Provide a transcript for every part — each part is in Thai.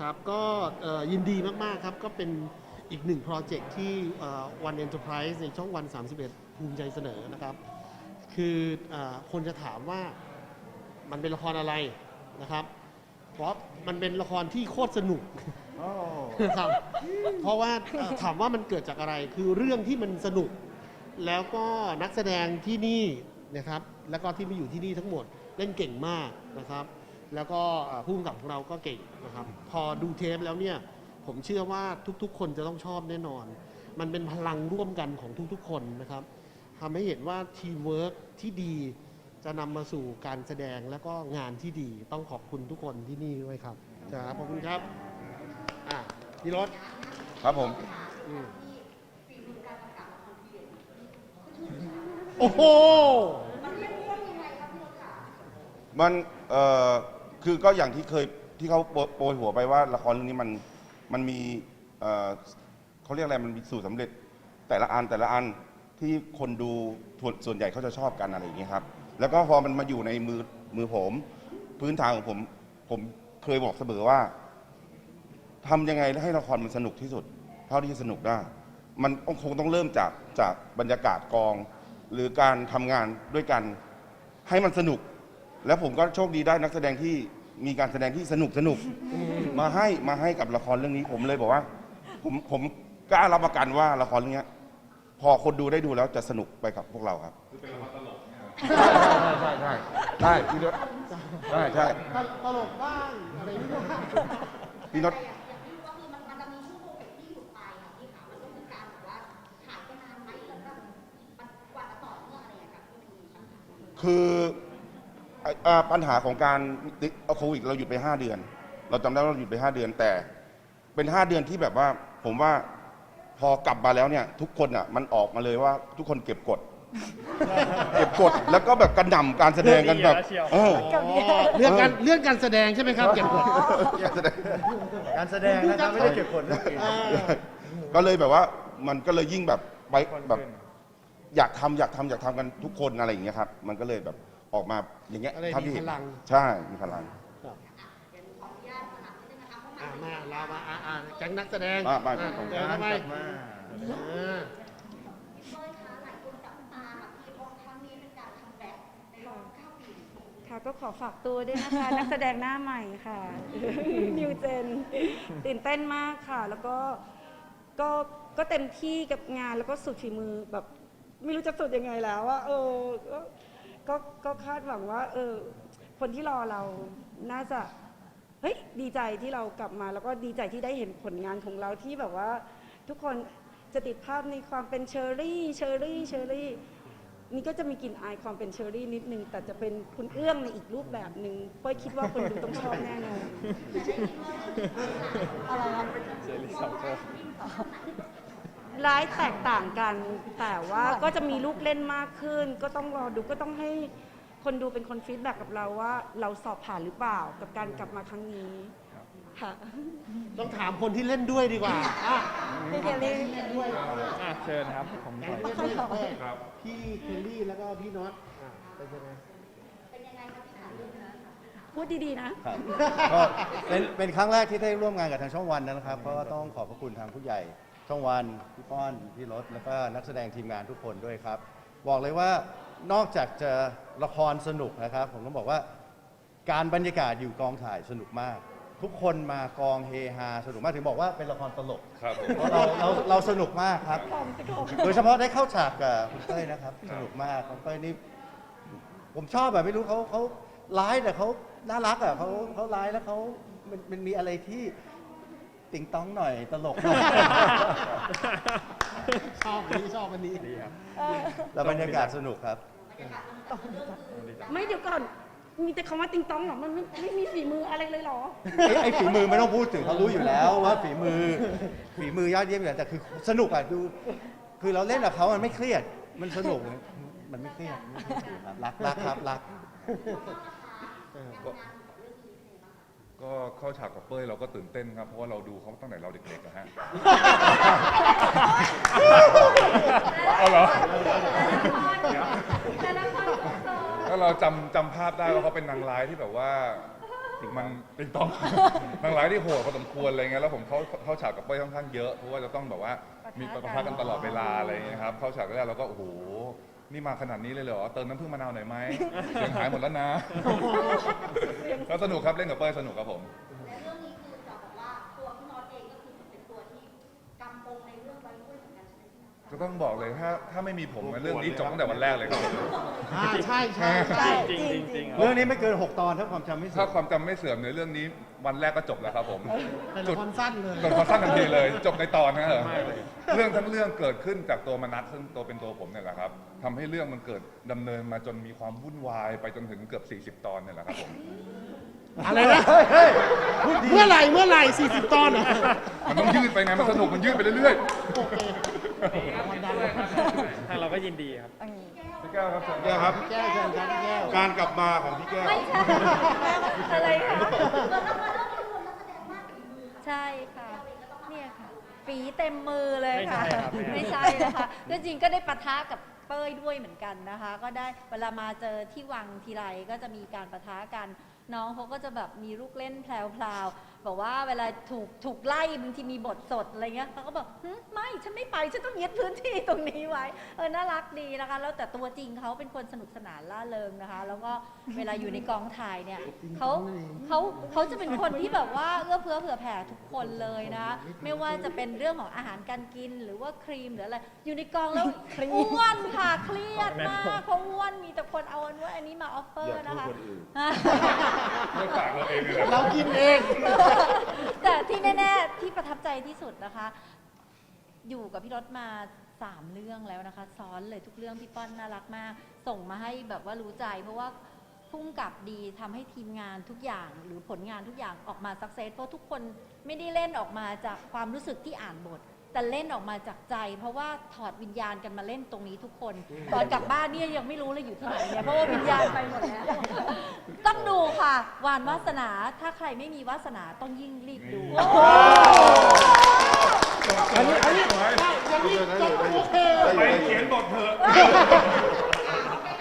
ครับก็เอ่อยินดีมาก ๆ ครับ ก็เป็นอีกหนึ่งโปรเจกต์ที่วันเอ็นเตอร์ไพรส์ในช่องวัน 31 ภูมิใจเสนอนะครับ คือเออคนจะถามว่ามันเป็นละครอะไรนะครับ เพราะมันเป็นละครที่โคตรสนุกนะครับเพราะว่าเอ่อถามว่ามันเกิดจากอะไรคือเรื่องที่มันสนุก แล้วก็นักแสดงที่นี่นะครับ แล้วก็ที่มาอยู่ที่นี่ทั้งหมดเล่นเก่งมากนะครับ แล้วก็เอ่อผู้กำกับของเราก็เก่งนะครับ พอดูเทปแล้วเนี่ยผมเชื่อว่าทุกๆ คนจะต้องชอบแน่นอน มันเป็นพลังร่วมกันของทุกๆ คนนะครับทำให้เห็นว่าทีมเวิร์กที่ดีจะนำมาสู่การแสดงแล้วก็งานที่ดี ต้องขอบคุณทุกคนที่นี่ด้วยครับครับขอบคุณครับอะพี่รถครับผมอืมโอ้โหมันเอ่อ คือก็อย่างที่เคยที่เขาโปรยหัวไปว่าละครเรื่องนี้มันมันมีเอ่อเขาเรียกอะไรมันมีสูตรสำเร็จ แต่ละอันแต่ละอันที่คนดูส่วนส่วนใหญ่เขาจะชอบกันอะไรอย่างเงี้ยครับ แล้วก็พอมันมาอยู่ในมือมือผม พื้นฐานของผมผมเคยบอกเสมอว่าทำยังไงให้ละครมันสนุกที่สุด เท่าที่จะสนุกได้ มันคงต้องเริ่มจากจากบรรยากาศกอง หรือการทำงานด้วยกันให้มันสนุก แล้วผมก็โชคดีได้นักแสดงที่มีการแสดงที่สนุกสนุกมาให้มาให้กับละครเรื่องนี้ผมเลยบอกว่า ผมผมกล้ารับประกันว่าละครเรื่องเนี้ย พอคนดูได้ดูแล้วจะสนุกไปกับพวกเราครับ คือเป็นละครตลกใช่ใช่ใช่ใช่พี่นศใช่ใช่ตลกบ้างอะไรไม่บ้างพี่นศอย่างที่รู้ก็คือมันมันจะมีช่วงโควิดที่หยุดไปค่ะพี่ค่ะมันก็มีการแบบว่าหายไปนานไหมแล้วก็มันกว่าจะต่อเนื่ องอะไรอย่างเงี้ยค่ะที่มันมีปัญหาคือเอ่อเอ่อปัญหาของการติดเอาโควิดเราหยุดไป 5 เดือน เราจำได้ว่าเราหยุดไป 5 เดือน แต่เป็น 5 เดือนที่แบบว่าผมว่าพอกลับมาแล้วเนี่ย ทุกคนอะมันออกมาเลยว่าทุกคนเก็บกด เก็บกดแล้วก็แบบกระหน่ำการแสดงกันแบบเออเรื่องการเรื่องการแสดงใช่ไหมครับเก็บกดการแสดงการแสดงนะครับไม่ได้เก็บกดเรื่องอื่นอ่าก็เลยแบบว่ามันก็เลยยิ่งแบบไปแบบ อยากทำอยากทำอยากทำกันทุกคนอะไรอย่างเงี้ยครับ มันก็เลยแบบ ออกมาอย่างเงี้ยก็เลยเท่ามีที่เห็นพลัง ใช่มีพลังครับเดี๋ยวขออนุญาตถามนิดนึงนะคะเพราะมันอ่ามาเรามาอ่าอ่าแก๊งนักแสดงมามาอะผมเดินเข้าไปกลับมาอ่าพี่เป้ยคะหลายคนจับตาค่ะพี่เพราะครั้งนี้เป็นการคัมแบ็กในรอบเก้าปีค่ะก็ขอฝากตัวด้วยนะคะ นักแสดงหน้าใหม่ค่ะ นิวเจน ตื่นเต้นมากค่ะ แล้วก็ก็ก็เต็มที่กับงานแล้วก็สุดฝีมือแบบ ไม่รู้จะสุดยังไงแล้วว่าเออก็ ก็ก็คาดหวังว่า เออ คนที่รอเราน่าจะเฮ้ยดีใจที่เรากลับมา แล้วก็ดีใจที่ได้เห็นผลงานของเราที่แบบว่า ทุกคนจะติดภาพในความเป็นเชอรี่เชอรี่เชอรี่นี่ก็จะมีกลิ่นอายความเป็นเชอรี่นิดนึง แต่จะเป็นคุณเอื้องในอีกรูปแบบหนึ่งเป้ยคิดว่าคนดูต้องชอบแน่นอน อะไรนะร้ายแตกต่างกัน แต่ว่าก็จะมีลูกเล่นมากขึ้น ก็ต้องรอดูก็ต้องให้คนดูเป็นคนฟีดแบ็กกับเราว่า เราสอบผ่านหรือเปล่ากับการกลับมาครั้งนี้ค่ะต้องถามคนที่เล่นด้วยดีกว่าอะพี่เคลลี่อะเชิญครับผมแก๊งที่เล่นด้วยพี่เคลลี่แล้วก็พี่น็อตอะเป็นยังไงพูดดีๆนะครับก็เป็นเป็นครั้งแรกที่ได้ร่วมงานกับทางช่องวันนะครับก็ต้องขอบพระคุณทางผู้ใหญ่ ช่องวันพี่ป้อนพี่รถแล้วก็นักแสดงทีมงานทุกคนด้วยครับ บอกเลยว่านอกจากจะละครสนุกนะครับ ผมต้องบอกว่าการบรรยากาศอยู่กองถ่ายสนุกมาก ทุกคนมากองเฮฮาสนุกมากถึงบอกว่าเป็นละครตลกครับเพราะเราเราเราสนุกมากครับ โดยเฉพาะได้เข้าฉากกับคุณเต้ยนะครับ สนุกมากคุณเต้ยนี่ผมชอบแบบไม่รู้เขาเขาร้ายแต่เขาน่ารักอะเขาเขาร้ายแล้วเขามันมันมีอะไรที่ ติงต้องหน่อยตลกหน่อยชอบอันนี้ชอบอันนี้แล้วบรรยากาศสนุกครับ ไม่เดี๋ยวก่อน มีแต่คำว่าติงตองเหรอ มันไม่ไม่มีฝีมืออะไรเลยเหรอ ไอ้ไอ้ฝีมือไม่ต้องพูดถึงเขารู้อยู่แล้วว่าฝีมือ ฝีมือยอดเยี่ยมอยู่แล้วแต่คือสนุกอะดูคือเราเล่นกับเขามันไม่เครียด มันสนุก มันไม่เครียดไม่เครียดครับรักรักครับรักก็ ก็เข้าฉากกับเป้ยเราก็ตื่นเต้นครับ เพราะว่าเราดูเขาตั้งแต่เราเด็กๆนะฮะ เอาเหรอแล้วเราจำจำภาพได้ว่าเขาเป็นนางร้ายที่แบบว่ามันติ๊กต้องทางหลายที่โหดพอสมควรอะไรเงี้ยแล้วผมเข้าเข้าฉากกับเป้ยค่อนข้างเยอะเพราะว่าจะต้องแบบว่ามีปะทะกันตลอดเวลาอะไรเงี้ยครับเข้าฉากแรกเราก็โอ้โห นี่มาขนาดนี้เลยเหรอ เติมน้ำผึ้งมะนาวหน่อยไหมเสียงหายหมดแล้วนะ ก็สนุกครับเล่นกับเป้ยสนุกครับผม กันใช่ไหมพี่น็อตก็ต้องบอกเลยถ้าถ้าไม่มีผมเรื่องนี้จบตั้งแต่วันแรกเลยครับ อ่าใช่ใช่ใช่ จริงจริงจริง เรื่องนี้ไม่เกิน 6 ตอนถ้าความจำไม่เสื่ถ้าอมความจำไม่เสื่อมในเรื่องนี้วันแรกก็จบแล้วครับผมเป็นละครสั้นเลย จบพอสั้นทันทีเลย จบในตอนนะเหรอเรื่องทั้งเรื่องเกิดขึ้นจากตัวมนัสซึ่งตัวเป็นตัวผมเนี่ยแหละครับทำให้เรื่องมันเกิดดำเนินมาจนมีความวุ่นวายไปจนถึงเกือบ 40 ตอนเนี่ยแหละครับผม อะไรนะ เมื่อไหร่เมื่อไหร่40 ตอนเหรอมันต้องยืดไปไงมันสนุกมันยืดไปเรื่อยโอเควันดังเลย ทางเราก็ยินดีครับๆพี่แก้วครับเชิญแก้วครับ แก้วเชิญครับพี่แก้วการกลับมาของพี่แก้ว ไม่ใช่อะไรคะเรื่องเรื่องนี้รวมนักแสดงมากฝีมือค่ะใช่ค่ะเนี่ยค่ะฝีเต็มมือเลยค่ะ ไม่ใช่ครับ ไม่ใช่นะคะก็จริงก็ได้ปะทะกับเป้ยด้วยเหมือนกันนะคะ ก็ได้เวลามาเจอที่วังทีไรก็จะมีการปะทะกัน น้องเขาก็จะแบบมีลูกเล่นแพลวๆ บอกว่าเวลาถูกถูกไล่บางทีมีบทสดอะไรเงี้ยเขาก็บอกหึไม่ฉันไม่ไปฉันต้องยึดพื้นที่ตรงนี้ไว้เออน่ารักดีนะคะ แล้วแต่ตัวจริงเขาเป็นคนสนุกสนานล่าเริงนะคะ แล้วก็เวลาอยู่ในกองถ่ายเนี่ยเขาเขาเขาจะเป็นคนที่แบบว่าเอื้อเฟื้อเผื่อแผ่ทุกคนเลยนะไม่ว่าจะเป็นเรื่องของอาหารการกินหรือว่าครีมหรืออะไรอยู่ในกองแล้วอ้วนค่ะเครียดมากเพราะอ้วนมีแต่คนเอาอันว่าอันนี้มาออฟเฟอร์นะคะเรื่องปากเราเองเลยนะเรากินเองแต่ที่แน่ๆที่ประทับใจที่สุดนะคะ อยู่กับพี่รถมาสามเรื่องแล้วนะคะ ซ้อนเลยทุกเรื่องพี่ป้อนน่ารักมาก ส่งมาให้แบบว่ารู้ใจ เพราะว่าพุ่งกับดีทำให้ทีมงานทุกอย่าง หรือผลงานทุกอย่างออกมาสักเซสเพราะทุกคนไม่ได้เล่นออกมาจากความรู้สึกที่อ่านบท แต่เล่นออกมาจากใจ เพราะว่าถอดวิญญาณกันมาเล่นตรงนี้ทุกคนตอนกลับบ้านเนี่ยยังไม่รู้เลยอยู่ที่ไหนเนี่ยเพราะว่าวิญญาณไปหมดแล้วต้องดูค่ะวานวาสนาถ้าใครไม่มีวาสนาต้องยิ่งรีบดูอันนี้อันนี้อย่างนี้ก็โอเคไปเขียนบทเถอะ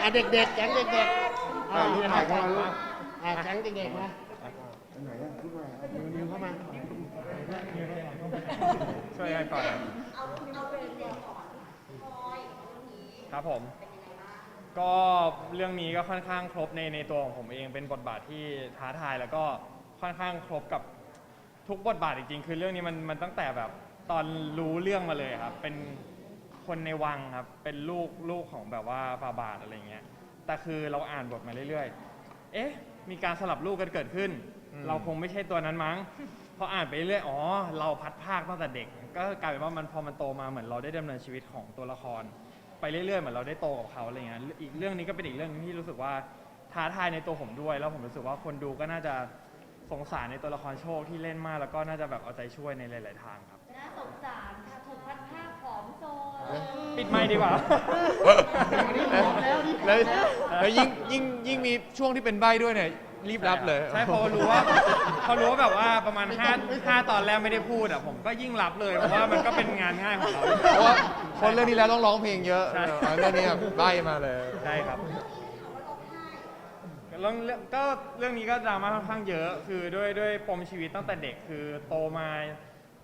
อะเด็กๆแก๊งเด็กๆอ่าลูกถ่ายเข้ามาลูกอ่าแก๊งเด็กๆมา นิวเข้ามาช่วยกันก่อนครับเอาเอาเรื่องเด็กก่อนพี่พลอยเรื่องนี้ครับผม เป็นยังไงบ้างก็เรื่องนี้ก็ค่อนข้างครบในในตัวของผมเองเป็นบทบาทที่ท้าทายแล้วก็ค่อนข้างครบกับทุกบทบาทจริงๆ คือเรื่องนี้มันมันตั้งแต่แบบตอนรู้เรื่องมาเลยครับ เป็นคนในวังครับเป็นลูกลูกของแบบว่าฟาบาทอะไรเงี้ยแต่คือเราอ่านบทมาเรื่อยๆ เอ๊ะ มีการสลับลูกกันเกิดขึ้น เราคงไม่ใช่ตัวนั้นมั้งพออ่านไปเรื่อยๆอ๋อ เราพัดภาคตั้งแต่เด็ก ก็กลายเป็นว่ามันพอมันโตมาเหมือนเราได้ดำเนินชีวิตของตัวละคร ไปเรื่อยๆเหมือนเราได้โตกับเขาอะไรเงี้ยอีกเรื่องนี้ก็เป็นอีกเรื่องนึงที่รู้สึกว่าท้าทายในตัวผมด้วย แล้วผมรู้สึกว่าคนดูก็น่าจะสงสารในตัวละครโชคที่เล่นมากแล้วก็น่าจะแบบเอาใจช่วยในหลาย ๆ ทางครับน่าสงสารค่ะถูกพัดภาคผอมโซปิดไมค์ดีกว่าแล้วนี่แล้วแล้วยิ่งยิ่งยิ่งมีช่วงที่เป็นใบด้วยเนี่ย รีบรับเลยใช่พอรู้ว่าพอรู้ว่าแบบว่าประมาณ5 5ตอนแรกไม่ได้พูดอะผมก็ยิ่งรับเลยเพราะว่ามันก็เป็นงานง่ายของเรา เพราะว่าคนเรื่องนี้แล้วต้องร้องเพลงเยอะใช่ เออเรื่องนี้แบบใบมาเลย ใช่ครับเรื่องเรื่องก็เรื่องนี้ก็ดราม่าค่อนข้างเยอะคือด้วยด้วยปมชีวิตตั้งแต่เด็กคือโตมา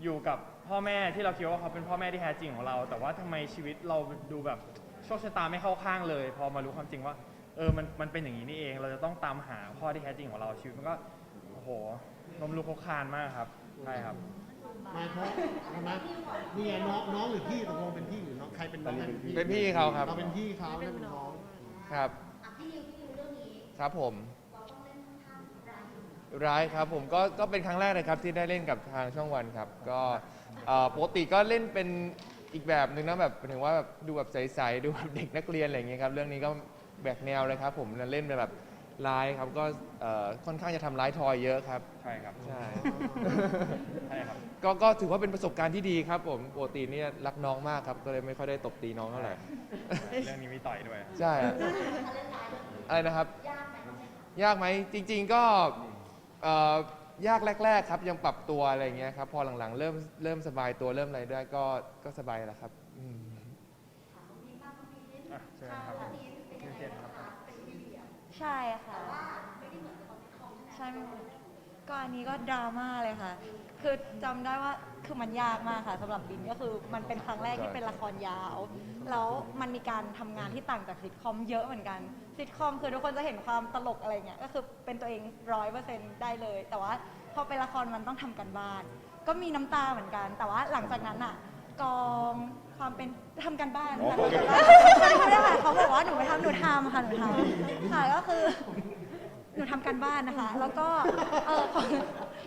อยู่กับพ่อแม่ที่เราคิดว่าเขาเป็นพ่อแม่ที่แท้จริงของเรา แต่ว่าทำไมชีวิตเราดูแบบโชคชะตาไม่เข้าข้างเลย พอมารู้ความจริงว่า เออมันมันเป็นอย่างนี้นี่เอง เราจะต้องตามหาพ่อที่แท้จริงของเราชีวิตมันก็โอ้โหลมลุกคลุกคลานมากครับใช่ครับ มาเพราะใช่ไหมนี่ไงน้องน้องหรือพี่ตกลงเป็นพี่หรือน้องใครเป็นน้องใครเป็นพี่เป็นพี่เขาครับ เราเป็นพี่เขานั่นเป็นน้องครับอะพี่นิวพี่นิวเรื่องนี้ครับผมเราต้องเล่นค่อนข้างแรงอยู่ร้ายครับผมก็ก็เป็นครั้งแรกเลยครับที่ได้เล่นกับทางช่องวันครับ ก็เอ่อปกติก็เล่นเป็นอีกแบบหนึ่งนะแบบหมายถึงว่าแบบดูแบบใสๆดูแบบเด็กนักเรียนอะไรอย่างเงี้ยครับเรื่องนี้ก็ แบกแนวเลยครับผมเล่นเป็นแบบร้ายครับก็เอ่อค่อนข้างจะทำร้ายทอยเยอะครับใช่ครับใช่ใช่ครับก็ก็ถือว่าเป็นประสบการณ์ที่ดีครับผมปกติเนี่ยรักน้องมากครับก็เลยไม่ค่อยได้ตบตีน้องเท่าไหร่เรื่องนี้มีต่อยด้วย ใช่อะอะไรนะครับ ยากไหมจริง ๆก็เอ่อยากแรก ๆ ครับยังปรับตัวอะไรอย่างเงี้ยครับพอหลังๆ เริ่มเริ่มสบายตัวเริ่มอะไรได้ก็ก็สบายแล้วครับอืม อะเชิญครับเชิญครับ ใช่ค่ะใช่ไม่เหมือนอันนี้ก็ดราม่าเลยค่ะ คือจำได้ว่าคือมันยากมากค่ะสำหรับบินก็คือมันเป็นครั้งแรกที่เป็นละครยาว แล้วมันมีการทำงานที่ต่างจากซิทคอมเยอะเหมือนกันซิทคอมคือทุกคนจะเห็นความตลกอะไรเงี้ยก็คือเป็นตัวเองร้อยเปอร์เซ็นต์ได้เลย แต่ว่าพอเป็นละครมันต้องทำกันบ้าน ก็มีน้ำตาเหมือนกัน แต่ว่าหลังจากนั้นอะ กอง ความเป็นทำกันบ้านอ๋อค่ะทำกันบ้านไม่ได้ค่ะเขาบอกว่าหนูไม่ทำหนูทำค่ะหนูทำค่ะก็คือหนูทำการบ้านนะคะ แล้วก็เออของ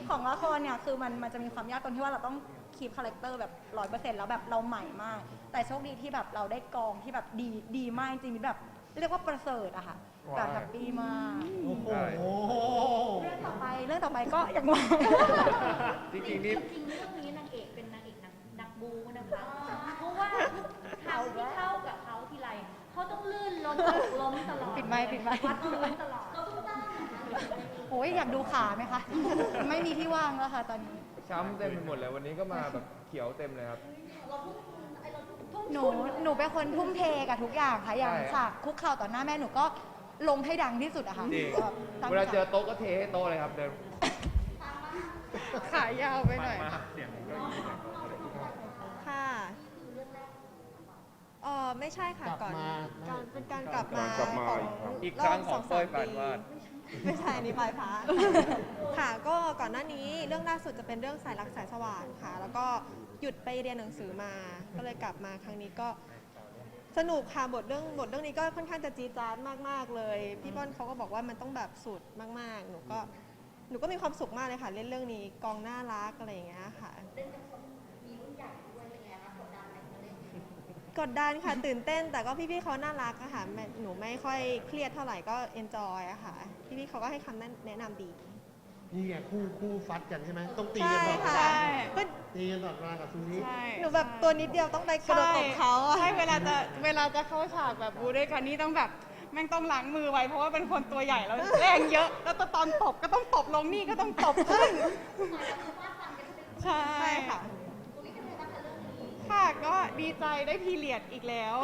ของละครเนี่ยคือมันมันจะมีความยากตรงที่ว่าเราต้องคีบคาแรคเตอร์แบบร้อยเปอร์เซ็นต์แล้วแบบเราใหม่มาก แต่โชคดีที่แบบเราได้กองที่แบบดีดีมากจริงๆแบบเรียกว่าประเสริฐอะค่ะแบบแฮปปี้มากโอ้โห เรื่องต่อไปเรื่องต่อไปก็อย่างว่า จริงๆนี่ จริงๆเรื่องนี้นางเอกเป็นนางเอกนักนักบูนะคะ เพราะว่าครั้งที่เข้ากับเขาทีไรเขาต้องลื่นล้มตกล้มตลอดปิดไมค์ปิดไมค์ วัดล้มตลอดเราต้องตั้งโอ้ยอยากดูขาไหมคะ ไม่มีที่ว่างแล้วค่ะตอนนี้ ช้ำเต็มไปหมดเลยวันนี้ก็มาแบบเขียวเต็มเลยครับหนูหนูเป็นคนทุ่มเทกับทุกอย่างค่ะอย่างใช่ ฉากคุกเข่าต่อหน้าแม่หนูก็ลงให้ดังที่สุดอะค่ะจริงแบบตั้งเวลาใจเจอโต๊ะก็เทให้โต๊ะเลยครับเดินขายาวไปหน่อยค่ะ เออไม่ใช่ค่ะกลับก่อนมา การเป็นการกลับมากลับมาของอีกครั้งของรบเป้ยสปานวาดปีไม่ใช่อันนี้ปลายฟ้า ค่ะ ก็ก่อนหน้านี้เรื่องล่าสุดจะเป็นเรื่องสายรักสายสว่างค่ะ แล้วก็หยุดไปเรียนหนังสือมา ก็เลยกลับมาครั้งนี้ก็สนุกค่ะบทเรื่องบทเรื่องนี้ก็ค่อนข้างจะจี๊ดจ๊าดมากๆเลย พี่ป้อนเขาก็บอกว่ามันต้องแบบสุดมากๆ หนูก็หนูก็มีความสุขมากเลยค่ะ เล่นเรื่องนี้กองน่ารักอะไรอย่างเงี้ยค่ะ กดดันค่ะ ตื่นเต้น แต่ก็พี่ๆเขาน่ารักอะค่ะไม่หนูไม่ค่อยเครียดเท่าไหร่ก็เอนจอยอะค่ะ พี่ๆเขาก็ให้คำแนะนำดี นี่ไงคู่คู่ฟัดกันใช่ไหมต้องตีใช่กันต่อค่ะมาตีกันต่อมากับซูนี้หนูแบบตัวนิดเดียวต้องไปกระโดดตบเขาอะ ใช่เวลาจะเวลาจะเข้าฉากแบบบูด้วยกันนี่ต้องแบบแม่งต้องล้างมือไว้เพราะว่าเป็นคนตัวใหญ่แล้วแรงเยอะ แล้วตอนตบก็ต้องตบลงนี่ก็ต้องตบขึ้น ใช่ใช่ค่ะ ค่ะ ก็ดีใจได้พีเรียดอีกแล้ว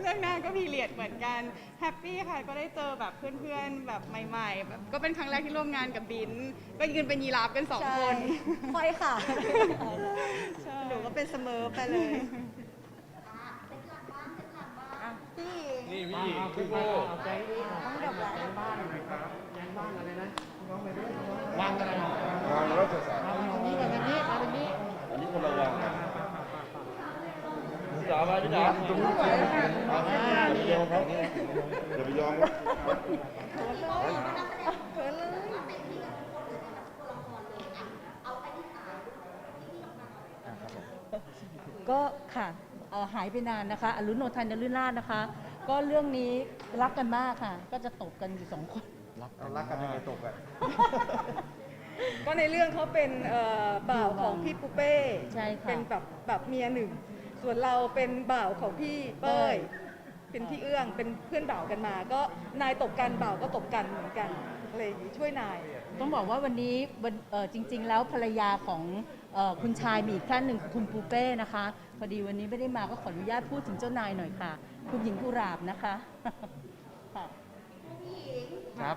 เรื่องหน้าก็พีเรียดเหมือนกัน แฮปปี้ค่ะ ก็ได้เจอแบบเพื่อนๆ แบบใหม่ๆแบบก็เป็นครั้งแรกที่ร่วมงานกับบิน ก็ยืนเป็นยีราฟกันสองคนค่อยค่ะ ใช่ หนูก็เป็นเสมอไปเลยนี่พี่เอาพี่ขึ้นโบมาเอาแจ้งนี่ต้องเดือบแย้งบ้านหน่อยครับแย้งบ้านอะไรนะวางอะไรงานรัฐศาสตร์มาทางนี้มาทางนี้มาทางนี้อันนี้คนละวางกัน จ๋ามาพี่จ๋าตรงนี้อ่านี่เดียวครับอย่าไปยอมก็ค่ะเอ่อหายไปนานนะคะอรุณโนทันนลื่นลาดนะคะ ก็เรื่องนี้รักกันมากค่ะ ก็จะตบกันอยู่สองคนเอารักกันยังไงตกอะก็ในเรื่องเขาเป็นเอ่อบ่าวของพี่ปูเป้ ใช่ค่ะ เป็นแบบแบบเมียหนึ่ง ส่วนเราเป็นบ่าวของพี่เป้ย เป็นพี่เอื้อง เป็นเพื่อนบ่าวกันมา ก็นายตบกันบ่าวก็ตบกันเหมือนกันอะไรอย่างงี้ช่วยนาย ต้องบอกว่าวันนี้วันเอ่อจริง ๆ แล้วภรรยาของเอ่อคุณชายมีอีกท่านหนึ่งคือคุณปูเป้นะคะพอดีวันนี้ไม่ได้มาก็ขออนุญาตพูดถึงเจ้านายหน่อยค่ะ คุณหญิงกุหลาบนะคะค่ะครับ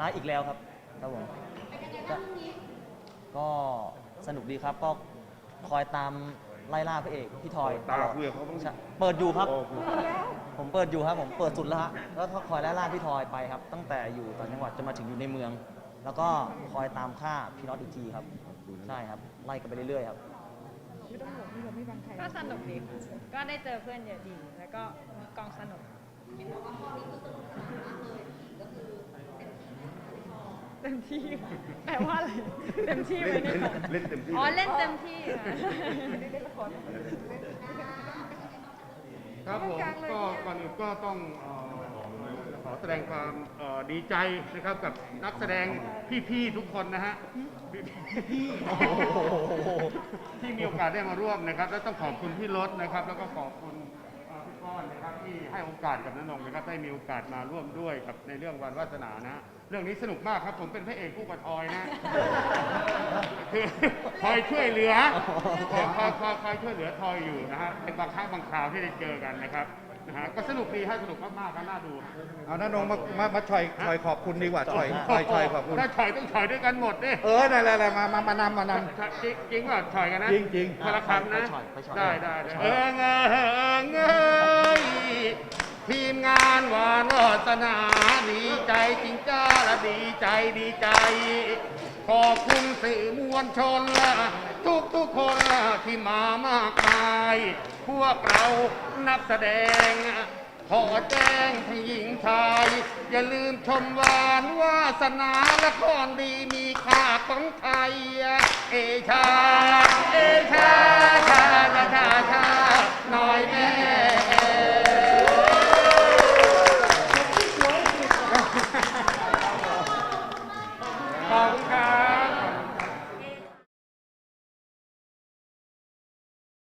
ร้ายอีกแล้วครับครับผมก็ก็ สนุกดีครับ ก็คอยตามไล่ล่าพระเอกพี่ทอยตามลอดคุยกับเขาบ้างใช่เปิดอยู่ครับ โอ้โหผมเปิดอยู่ครับผมเปิดสุดแล้วฮะแล้วก็คอยไล่ล่าพี่ทอยไปครับ ตั้งแต่อยู่ต่างจังหวัดจนมาถึงอยู่ในเมือง แล้วก็คอยตามฆ่าพี่น็อตอีกทีครับ ใช่ครับไล่กันไปเรื่อยๆครับก็สนุกดีก็ได้เจอเพื่อนเยอะดี แล้วก็กองสนุกเต็มที่แปลว่าอะไรเต็มที่ไหมเล่นเนี่ยเล่นเต็มที่อ๋อเล่นเต็มที่ค่ะครับผมก็ก่อนอื่นก็ต้องเอ่อขอแสดงความเอ่อดีใจนะครับกับนักแสดงพี่ๆทุกคนนะฮะพี่ๆที่มีโอกาสได้มาร่วมนะครับ และต้องขอบคุณพี่รถนะครับ แล้วก็ขอบคุณ ที่ให้โอกาสกับน้นงนะครับได้มีโอกาสมาร่วมด้วยกับในเรื่องวันวาสนานะ เรื่องนี้สนุกมากครับผมเป็นพระเอกคู่กับทอยนะคือคอยช่วยเหลือคอยคอยคอยคอยช่วยเหลือทอยอยู่นะฮะเป็นบางครั้งบางคราวที่ได้เจอกันนะครับ นะฮะก็สนุกดีฮะสนุกมากๆครับน่าดูเอาน้านงมามามาชอยชอยขอบคุณดีกว่าชอยชอยชอยขอบคุณ ถ้าฉอยต้องฉอยด้วยกันหมดดิเออนั่นแหละมามามานำมานำจริงจริงว่าฉอยกันนะจริงจริงคนละคำนะไปฉอยไปฉอย ได้ได้ได้ไปฉอยเออเงยเออเงยทีมงานวานวาสนาดีใจจริงจ้าละดีใจดีใจ ขอบคุณสื่อมวลชนละ ทุกทุกๆคนที่มามากมาย พวกเรานักแสดง ขอแจ้งให้หญิงชาย อย่าลืมชมวานวาสนาละครดีมีค่าของไทย เอชา เอชาชาชาชาชา